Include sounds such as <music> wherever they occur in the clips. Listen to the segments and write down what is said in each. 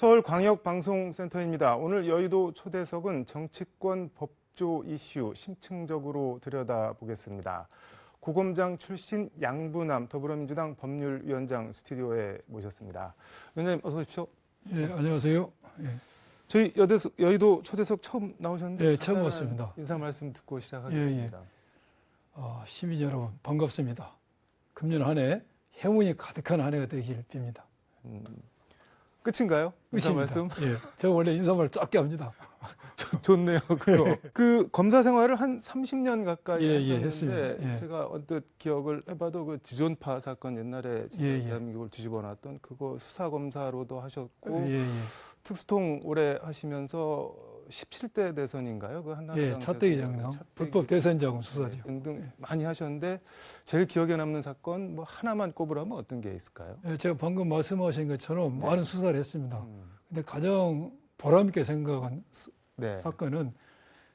서울광역방송센터입니다. 오늘 여의도 초대석은 정치권 법조 이슈 심층적으로 들여다보겠습니다. 고검장 출신 양부남 더불어민주당 법률위원장 스튜디오에 모셨습니다. 위원장님 어서 오십시오. 예, 안녕하세요. 예, 저희 여대석, 여의도 초대석 처음 나오셨는데 예, 처음 왔습니다. 인사 말씀 듣고 시작하겠습니다. 어, 시민 여러분 반갑습니다. 금년 한 해 행운이 가득한 한 해가 되길 빕니다. 음, 끝인가요? 인사. 말씀? 예, 저 원래 인사말 짧게 합니다. <laughs> 좋- 좋네요. 그거. 그 검사 생활을 한 30년 가까이 예, 예, 하셨는데 했습니다. 예. 제가 언뜻 기억을 해봐도 그 지존파 사건 옛날에 진짜 예, 예. 대한민국을 뒤집어놨던 그거 수사 검사로도 하셨고 예, 예. 특수통 오래 하시면서 17대 대선인가요? 그 한나라당 예, 장남, 차떼기 불법 대선 자금 수사죠. 네, 등등 예. 많이 하셨는데 제일 기억에 남는 사건 뭐 하나만 꼽으라면 어떤 게 있을까요? 예, 제가 방금 말씀하신 것처럼 네. 많은 수사를 했습니다. 음, 근데 가장 보람 있게 생각한 수- 네. 사건은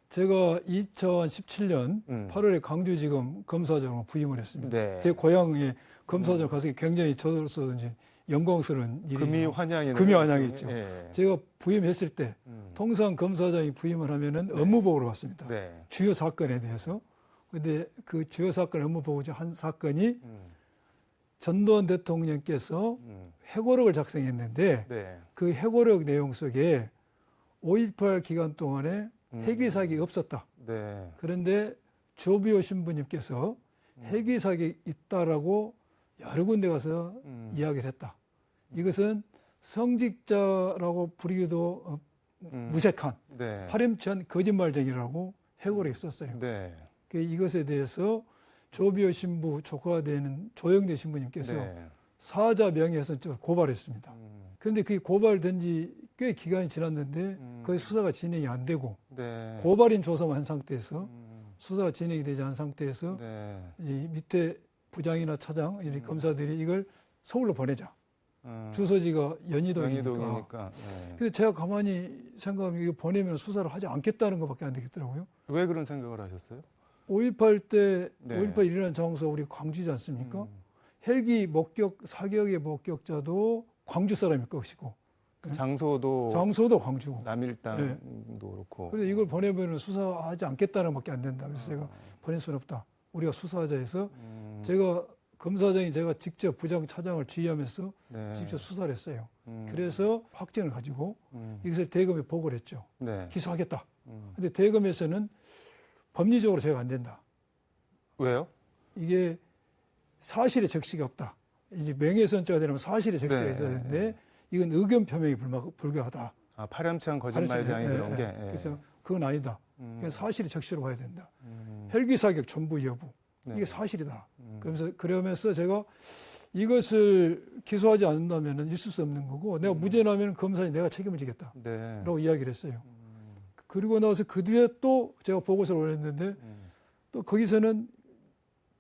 제가 2017년 음. 8월에 광주지검 검사장으로 부임을 했습니다. 네. 제 고향에 검사장 가서 굉장히 저로서 이제 영광스러운 일이 금이 환영이 금이 환영이죠. 예. 제가 부임했을 때 음. 통상 검사장이 부임을 하면은 네. 업무보고를 받습니다. 네. 주요 사건에 대해서. 근데 그 주요 사건 업무보고 중한 사건이 음. 전두환 대통령께서 음. 회고록을 작성했는데 네. 그 회고록 내용 속에 5.18 기간 동안에 음. 핵위 사기 없었다. 네. 그런데 조비오 신부님께서 음. 핵위 사기 있다라고 여러 군데 가서 음. 이야기를 했다. 이것은 성직자라고 부르기도 어, 음. 무색한 네. 파렴치한 거짓말쟁이라고 해고를 했었어요. 네. 그 이것에 대해서 조비오 신부 조카가 되는 조영래 신부님께서 네. 사자 명예훼손죄로 고발했습니다. 음. 그런데 그 고발된 지 꽤 기간이 지났는데 음. 그 수사가 진행이 안 되고 네. 고발인 조사만 한 상태에서 음. 수사가 진행이 되지 않은 상태에서 네. 이 밑에 부장이나 차장, 이 음. 검사들이 이걸 서울로 보내자. 음. 주소지가 연희동이니까. 연희동이니까. 네. 근데 제가 가만히 생각하면 이거 보내면 수사를 하지 않겠다는 것밖에 안 되겠더라고요. 왜 그런 생각을 하셨어요? 5.18 때, 네. 5.18 일어난 장소 우리 광주지 않습니까? 음. 헬기 목격, 사격의 목격자도 광주 사람일 것이고, 네. 장소도 장소도 광주고. 남일당도 그렇고. 그래서 이걸 보내면 수사하지 않겠다는 것밖에 안 된다. 그래서 제가 아. 보낼 수는 없다. 우리가 수사하자 해서 음. 제가 검사장이 제가 직접 부장 차장을 지휘하면서 네. 직접 수사를 했어요. 음. 그래서 확정을 가지고 음. 이것을 대검에 보고를 했죠. 네. 기소하겠다. 음. 근데 대검에서는 법리적으로 제가 안 된다. 왜요? 이게 사실의 적시가 없다. 이제 명예훼손죄가 되려면 사실의 적시가 네. 있어야 되는데 이건 의견 표명이 불마, 불가하다. 아, 파렴치한 거짓말장이 예, 그런 예. 게. 예. 그래서 그건 아니다. 음. 사실의 적시로 봐야 된다. 음. 헬기 사격 전부 여부. 네. 이게 사실이다. 음. 그러면서 그러면서 제가 이것을 기소하지 않는다면 있을 수 없는 거고 내가 음. 무죄라면 검사에 내가 책임을 지겠다라고 네. 이야기를 했어요. 음. 그리고 나서 그 뒤에 또 제가 보고서를 올렸는데 음. 또 거기서는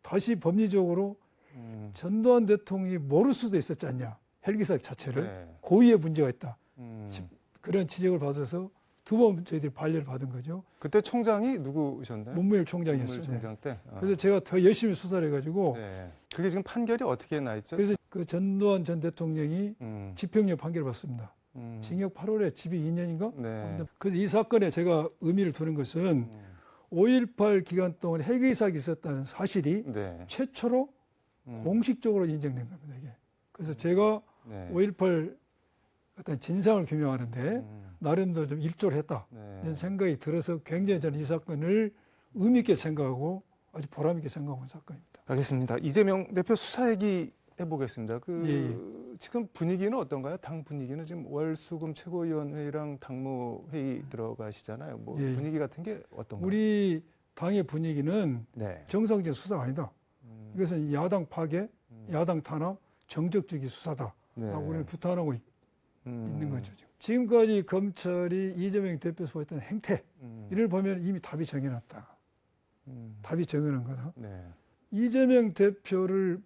다시 법리적으로 음. 전두환 대통령이 모를 수도 있었지 않냐 헬기 사격 자체를 네. 고의의 문제가 있다 음. 그런 지적을 받아서 두 번 저희들이 반려를 받은 거죠. 그때 총장이 누구셨나요? 문무일 총장이었어요. 문무일 총장 때. 아. 그래서 제가 더 열심히 수사를 해가지고 네. 그게 지금 판결이 어떻게 나 있죠? 그래서 그 전두환 전 대통령이 음. 집행유예 판결을 받습니다. 음. 징역 8월에 집이 2년인가? 네. 그래서 이 사건에 제가 의미를 두는 것은 음. 5.18 기간 동안 핵의 사기 있었다는 사실이 네. 최초로 음. 공식적으로 인정된 겁니다. 이게. 그래서 제가 네. 5.18 어떤 진상을 규명하는데 음. 나름대로 좀 일조를 했다. 네. 이런 생각이 들어서 굉장히 저는 이 사건을 의미 있게 생각하고 아주 보람 있게 생각하는 사건입니다. 알겠습니다. 이재명 대표 수사 얘기 해보겠습니다. 그 예, 지금 분위기는 어떤가요? 당 분위기는 지금 월수금 최고위원회랑 당무 회의 들어가시잖아요. 뭐 예, 예. 분위기 같은 게 어떤가요? 우리 당의 분위기는 네. 정상적인 수사가 아니다. 음, 이것은 야당 파괴, 음, 야당 탄압, 정적적인 수사다. 네. 라고 우리는 부탄하고 있- 음, 있는 거죠. 지금. 지금 까지 검찰이 이재명 대표에서 보였던 행태 음, 이를 보면 이미 답이 정해놨다. 음, 답이 정해놓은 거다. 네. 이재명 대표를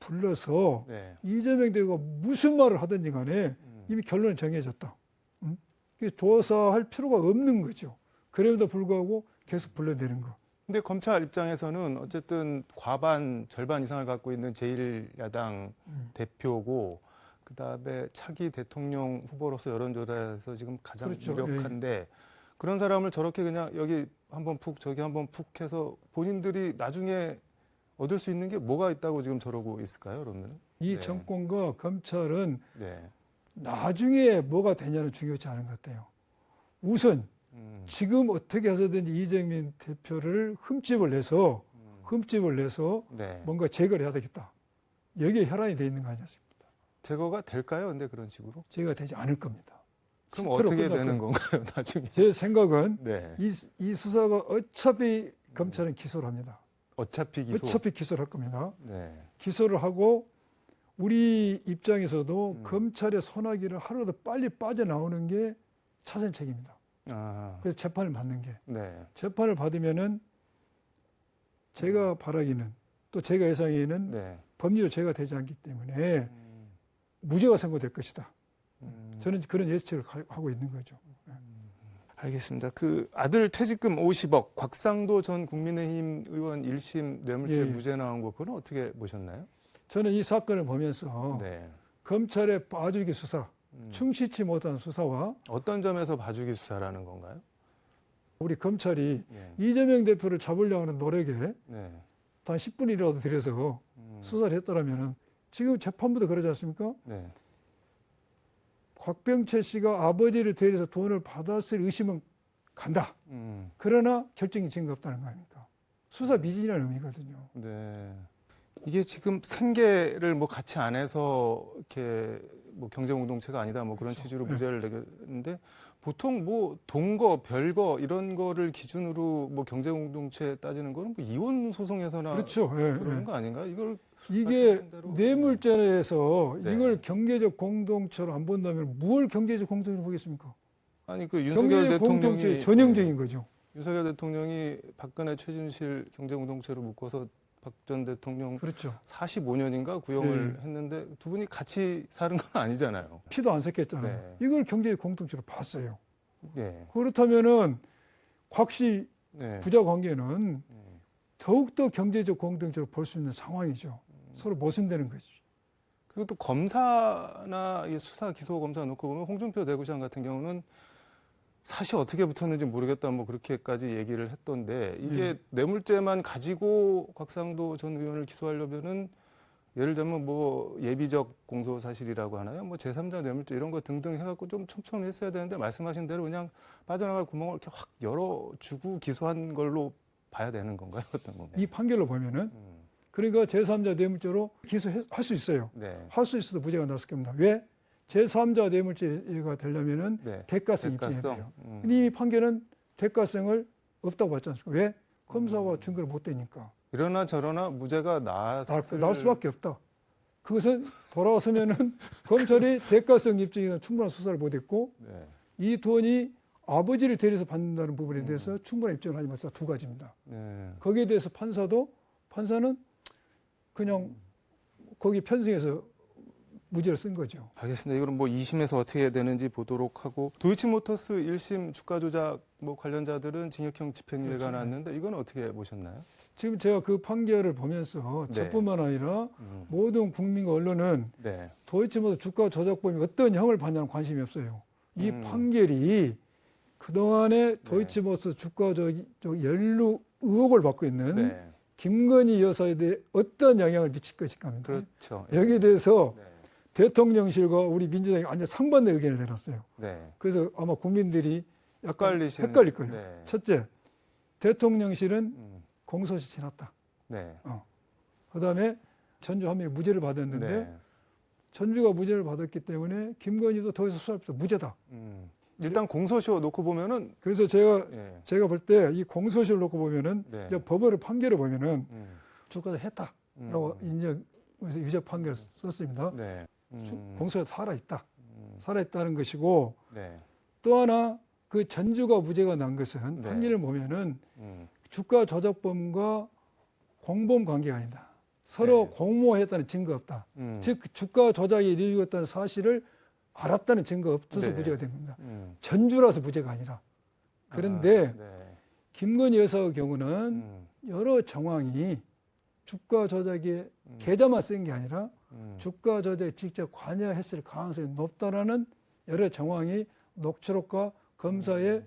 불러서 네. 이재명 대표가 무슨 말을 하든지 간에 음, 이미 결론은 정해졌다. 음? 그래서 조사할 필요가 없는 거죠. 그럼에도 불구하고 계속 불러내는 거. 근데 검찰 입장에서는 어쨌든 과반 절반 이상을 갖고 있는 제1야당 음. 대표고 그 다음에 차기 대통령 후보로서 여론조사에서 지금 가장 그렇죠. 유력한데 그런 사람을 저렇게 그냥 여기 한번 푹 저기 한번 푹 해서 본인들이 나중에 얻을 수 있는 게 뭐가 있다고 지금 저러고 있을까요? 그러면 이 네. 정권과 검찰은 네. 나중에 뭐가 되냐는 중요하지 않은 것 같아요. 우선 음, 지금 어떻게 해서든지 이재명 대표를 흠집을 내서 음, 흠집을 내서 네. 뭔가 제거를 해야 되겠다. 여기에 혈안이 돼 있는 거 아니었습니까? 제거가 될까요? 근데 그런 식으로? 제가 되지 않을 겁니다. 그럼 10% 어떻게 되는. 건가요? <laughs> 나중에? 제 생각은 네. 이, 이 수사가 어차피 검찰은 기소를 합니다. 어차피 기소. 어차피 기소를 할 겁니다. 네. 기소를 하고 우리 입장에서도 음. 검찰의 소나기를 하루라도 빨리 빠져나오는 게 차선책입니다. 아, 그래서 재판을 받는 게 네. 재판을 받으면은 제가 바라기는 또 제가 예상에는 네. 법리로 제가 되지 않기 때문에 음, 무죄가 선고될 것이다. 음. 저는 그런 예측을 가- 하고 있는 거죠. 알겠습니다. 그 아들 퇴직금 50억, 곽상도 전 국민의힘 의원 1심 뇌물죄 예, 예. 무죄 나온 거 그건 어떻게 보셨나요? 저는 이 사건을 보면서 네. 검찰의 빠주기 수사, 음. 충실치 못한 수사와 어떤 점에서 봐주기 수사라는 건가요? 우리 검찰이 예. 이재명 대표를 잡으려고 하는 노력에 네. 단 10분이라도 들여서 음. 수사를 했더라면 지금 재판부도 그러지 않습니까? 네. 곽병철 씨가 아버지를 대리해서 돈을 받았을 의심은 간다. 음. 그러나 결정이 증거 없다는 거 아닙니까? 수사 미진이라는 의미거든요. 네. 이게 지금 생계를 뭐 같이 안 해서 이렇게 뭐 경제 공동체가 아니다 뭐 그런 그렇죠. 취지로 네. 무죄를 내렸는데 보통 뭐 동거, 별거 이런 거를 기준으로 뭐 경제 공동체 따지는 거는 뭐 이혼 소송에서나 그렇죠. 예, 그러는 예. 거 아닌가? 이걸 이게. 뇌물죄에서 네. 이걸 경제적 공동체로 안 본다면 뭘 경제적 공동체로 보겠습니까? 아니 그 윤석열 경제적 공동체 대통령이 전형적인 거죠. 윤석열 대통령이 박근혜 최준실 경제 공동체로 묶어서 박전 대통령 그렇죠. 45년인가 구형을 네. 했는데 두 분이 같이 사는 건 아니잖아요. 피도 안 섞였잖아요. 네. 이걸 경제적 공동체로 봤어요. 네. 그렇다면은 곽씨 네. 부자 관계는 음. 더욱더 경제적 공동체로 볼 수 있는 상황이죠. 서로 모순되는 거죠. 그리고 또 검사나 이 수사 기소 검사 놓고 보면 홍준표 대구시장 같은 경우는 사실 어떻게 붙었는지 모르겠다 뭐 그렇게까지 얘기를 했던데 이게 네. 뇌물죄만 가지고 곽상도 전 의원을 기소하려면은 예를 들면 뭐 예비적 공소 사실이라고 하나요? 뭐 제3자 뇌물죄 이런 거 등등 해갖고 좀 촘촘히 했어야 되는데 말씀하신 대로 그냥 빠져나갈 구멍을 이렇게 확 열어주고 기소한 걸로 봐야 되는 건가요? <laughs> 어떤 건가요? 이 판결로 보면은 음, 그러니까 제3자 뇌물죄로 기소할 수 있어요. 네. 할수 있어도 무죄가 났을 겁니다. 왜? 제3자 뇌물죄가 되려면은 네. 대가성 입증해야 대가성. 돼요. 음. 근데 이미 판결은 대가성을 없다고 봤지 않습니까? 왜? 검사가 음. 증거를 못 대니까. 이러나 저러나 무죄가 나왔을 나올 수밖에 없다. 그것은 돌아서면은 <laughs> 검찰이 대가성 입증이나 충분한 수사를 못했고 네. 이 돈이 아버지를 대리해서 받는다는 부분에 음. 대해서 충분한 입증을 하지 못했다. 두 가지입니다. 네. 거기에 대해서 판사도 판사는 그냥 거기 편승해서 무죄를 쓴 거죠. 알겠습니다. 이거는 뭐 2심에서 어떻게 되는지 보도록 하고 도이치모터스 1심 주가 조작 뭐 관련자들은 징역형 집행유예가 그렇죠. 나왔는데 이건 어떻게 보셨나요? 지금 제가 그 판결을 보면서 네. 저뿐만 아니라 음. 모든 국민과 언론은 네. 도이치모터 주가 조작범이 어떤 형을 받냐는 관심이 없어요. 이 음. 판결이 그동안에 도이치모터 주가 조작 연루 의혹을 받고 있는 네. 김건희 여사에 대해 어떤 영향을 미칠 것인가 합니다. 그렇죠. 여기에 대해서 네. 대통령실과 우리 민주당이 완전 상반된 의견을 내놨어요. 네. 그래서 아마 국민들이 약간 헷갈리시는 헷갈릴 거예요. 네. 첫째, 대통령실은 음. 공소시 지났다. 네. 그다음에 전주 한 명이 무죄를 받았는데 네. 전주가 무죄를 받았기 때문에 김건희도 더 이상 수사할 필요 무죄다. 음. 일단 공소시효 놓고 보면은 그래서 제가 예. 제가 볼 때 이 공소시를 놓고 보면은 네. 이제 법원의 판결을 보면은 음. 주가도 했다라고 음. 인정해서 유죄 판결을 썼습니다. 네. 주- 음. 공소가 살아 있다. 음. 살아 있다는 것이고 네. 또 하나 그 전주가 무죄가 난 것은 네. 판결을 보면은 음. 주가 조작범과 공범 관계가 아니다. 서로 네. 공모했다는 증거 없다. 음. 즉 주가 조작이 이루어졌다는 사실을 알았다는 증거 없어서 네. 무죄가 된 겁니다. 음. 전주라서 무죄가 아니라. 그런데 아, 네. 김건희 여사의 경우는 음. 여러 정황이 주가 조작에 음. 계좌만 쓴 게 아니라 음. 주가 조작에 직접 관여했을 가능성이 높다라는 여러 정황이 녹취록과 검사의 음.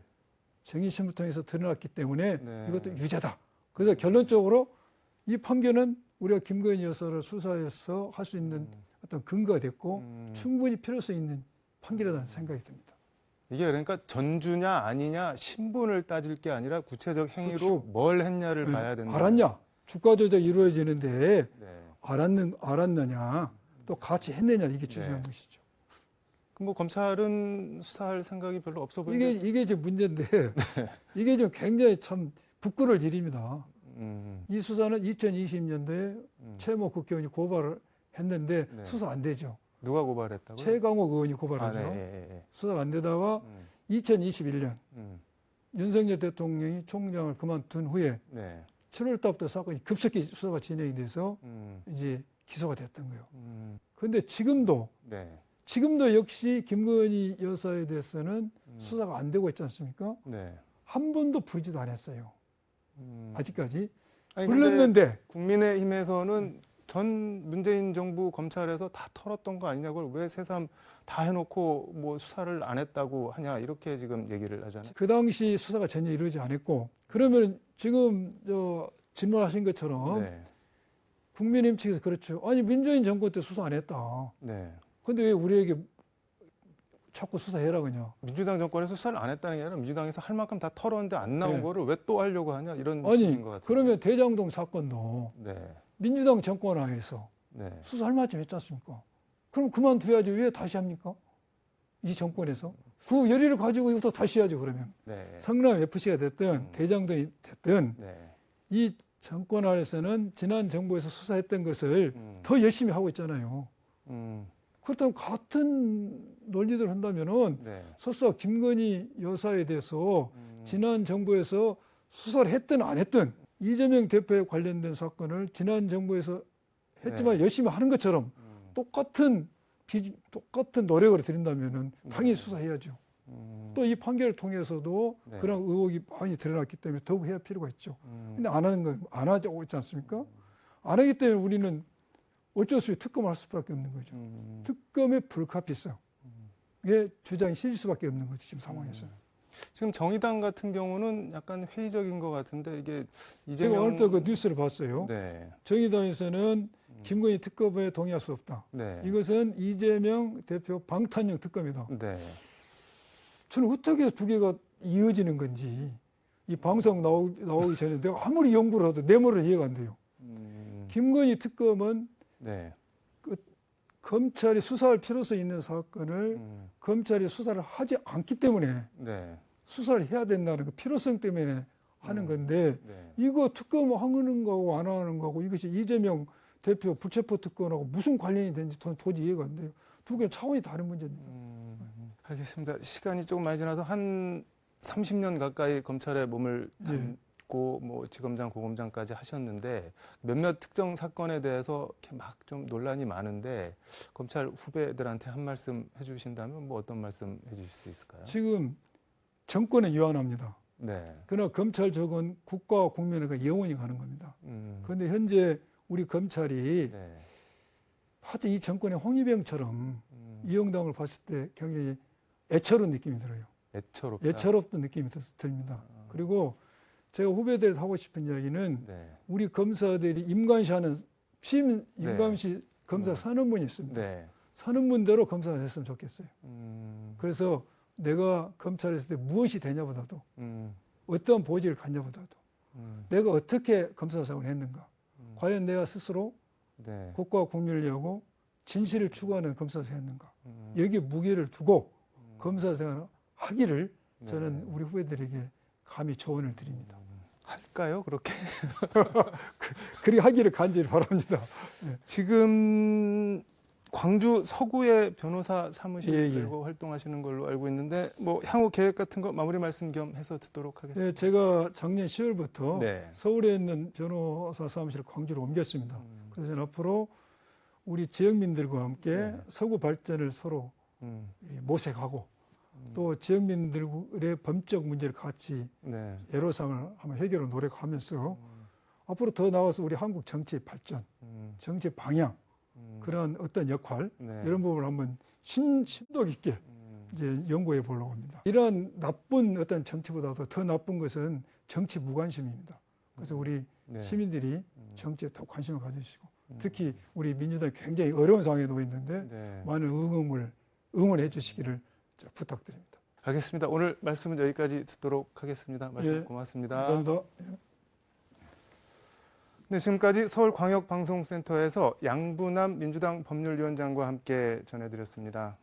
정의심을 통해서 드러났기 때문에 네. 이것도 유죄다. 그래서 결론적으로 이 판결은 우리가 김건희 여사를 수사해서 할 수 있는 어떤 근거가 됐고 음. 충분히 필요성 있는 판결이라는 생각이 듭니다. 이게 그러니까 전주냐 아니냐 신분을 따질 게 아니라 구체적 행위로 그렇죠. 뭘 했냐를 네, 봐야 된다. 알았냐? 주가 조작이 이루어지는데 네. 알았는 알았느냐? 또 같이 했느냐 이게 중요한 네. 것이죠. 그럼 뭐 검찰은 수사할 생각이 별로 없어 이게 보이는데. 이게 지금 문제인데 <laughs> 이게 좀 굉장히 참 부끄러울 일입니다. 음, 이 수사는 2020년도에 음. 최모 국회의원이 고발을 했는데 네. 수사 안 되죠. 누가 고발했다고요? 최강욱 의원이 아, 고발하죠. 네, 예, 예, 수사가 안 되다가 음, 2021년 음, 윤석열 대통령이 총장을 그만둔 후에 네. 7월 달부터 사건이 급속히 수사가 진행이 돼서 음, 이제 기소가 됐던 거예요. 음, 그런데 지금도 네. 지금도 역시 김건희 여사에 대해서는 음, 수사가 안 되고 있지 않습니까? 네. 한 번도 부르지도 않았어요. 음. 아직까지 아니, 불렀는데 국민의힘에서는 전 문재인 정부 검찰에서 다 털었던 거 아니냐, 그걸 왜 새삼 다 해놓고 뭐 수사를 안 했다고 하냐 이렇게 지금 얘기를 하잖아요. 그 당시 수사가 전혀 이루어지지 않았고 그러면 지금 저 질문하신 것처럼 네, 국민의힘 측에서 그렇죠. 아니 민주인 정권 때 수사 안 했다. 네. 근데 왜 우리에게 자꾸 수사해라 그냥. 민주당 정권에서 수사를 안 했다는 게 아니라 민주당에서 할 만큼 다 털었는데 안 나온 네. 거를 왜 또 하려고 하냐 이런 아니 것 같아요. 그러면 대장동 사건도 네, 민주당 정권 하에서 네. 수사할 만큼 했지 않습니까? 그럼 그만둬야지 왜 다시 합니까? 이 정권에서 그 열의를 가지고 이것도 다시 해야죠 그러면 네. 성남 FC가 됐든 음. 대장동이 됐든 네. 이 정권 하에서는 지난 정부에서 수사했던 것을 음, 더 열심히 하고 있잖아요. 음, 그렇다면 같은 논리들 한다면은 네. 설사 김건희 여사에 대해서 음, 지난 정부에서 수사를 했든 안 했든 이재명 대표에 관련된 사건을 지난 정부에서 했지만 열심히 하는 것처럼 음, 똑같은 비, 똑같은 노력을 들인다면은 당연히 네. 수사해야죠. 음, 또이 판결을 통해서도 네. 그런 의혹이 많이 드러났기 때문에 더욱 해야 필요가 있죠. 음, 근데 안 하는 거, 안 하고 있지 않습니까? 안 하기 때문에 우리는 어쩔 수 없이 특검을 할 수밖에 없는 거죠. 음, 특검의 불가피성. 의 주장이 실릴 수밖에 없는 거죠, 지금 상황에서. 음. 지금 정의당 같은 경우는 약간 회의적인 것 같은데 이게 제가 이재명 오늘 또그 뉴스를 봤어요. 네, 정의당에서는 김건희 특검에 동의할 수 없다. 네, 이것은 이재명 대표 방탄용 특검이다. 네, 저는 어떻게 두 개가 이어지는 건지 이 방송 나오, 나오기 전에 내가 아무리 연구를 해도 내 머리를 이해가 안 돼요. 음, 김건희 특검은 네, 검찰이 수사할 필요성 있는 사건을 음, 검찰이 수사를 하지 않기 때문에 네, 수사를 해야 된다는 그 필요성 때문에 하는 음. 건데 네. 이거 특검 하는 거하고 안 하는 거하고 이것이 이재명 대표 불체포 특검하고 무슨 관련이 되는지 저는 도저히 이해가 안 돼요. 두 개는 차원이 다른 문제입니다. 음, 알겠습니다. 시간이 조금 많이 지나서 한 30년 가까이 검찰에 몸을 예. 담고 뭐 지검장, 고검장까지 하셨는데 몇몇 특정 사건에 대해서 이렇게 막 좀 논란이 많은데 검찰 후배들한테 한 말씀 해주신다면 뭐 어떤 말씀 해주실 수 있을까요? 지금 정권은 유한합니다. 네. 그러나 검찰 적은 국가와 국민에게 영원히 가는 겁니다. 음, 그런데 현재 우리 검찰이 네. 하여튼 이 정권의 홍위병처럼 음, 이영당을 봤을 때 굉장히 애처로운 느낌이 들어요. 애처롭다. 애처롭던 느낌이 드- 듭니다. 그리고 제가 후배들한테 하고 싶은 이야기는 네. 우리 검사들이 임관시하는 취임 임관시 검사 음. 선언문이 있습니다. 네. 선언문대로 검사가 됐으면 좋겠어요. 음, 그래서 내가 검찰에 있을 때 무엇이 되냐보다도 음, 어떤 보직을 갖냐보다도 음, 내가 어떻게 검사 생활을 했는가 음, 과연 내가 스스로 네. 국가와 국민을 위하고 진실을 추구하는 검사 생활했는가 음, 여기에 무게를 두고 음, 검사 생활을 하기를 네. 저는 우리 후배들에게 감히 조언을 드립니다. 할까요? 그렇게? <laughs> 그리 하기를 간절히 바랍니다. 지금 광주 서구의 변호사 사무실 예, 예. 들고 활동하시는 걸로 알고 있는데 뭐 향후 계획 같은 거 마무리 말씀 겸 해서 듣도록 하겠습니다. 네, 제가 작년 10월부터 네. 서울에 있는 변호사 사무실을 광주로 옮겼습니다. 음, 그래서 저는 앞으로 우리 지역민들과 함께 네. 서구 발전을 서로 음, 이 모색하고 음, 또 지역민들의 법적 문제를 같이 네. 애로상을 한번 해결을 노력하면서 음, 앞으로 더 나아가서 우리 한국 정치 발전, 음, 정치 방향 음, 그런 어떤 역할 네. 이런 부분을 한번 신, 심도 깊게 음, 이제 연구해 보려고 합니다. 이런 나쁜 어떤 정치보다도 더 나쁜 것은 정치 무관심입니다. 그래서 우리 네. 시민들이 음, 정치에 더 관심을 가지시고 음, 특히 우리 민주당이 굉장히 어려운 상황에 놓여 있는데 네. 많은 응원을 응원해 주시기를 자, 부탁드립니다. 알겠습니다. 오늘 말씀은 여기까지 듣도록 하겠습니다. 말씀 예, 고맙습니다. 감사합니다. 네, 지금까지 서울광역방송센터에서 양부남 민주당 법률위원장과 함께 전해드렸습니다.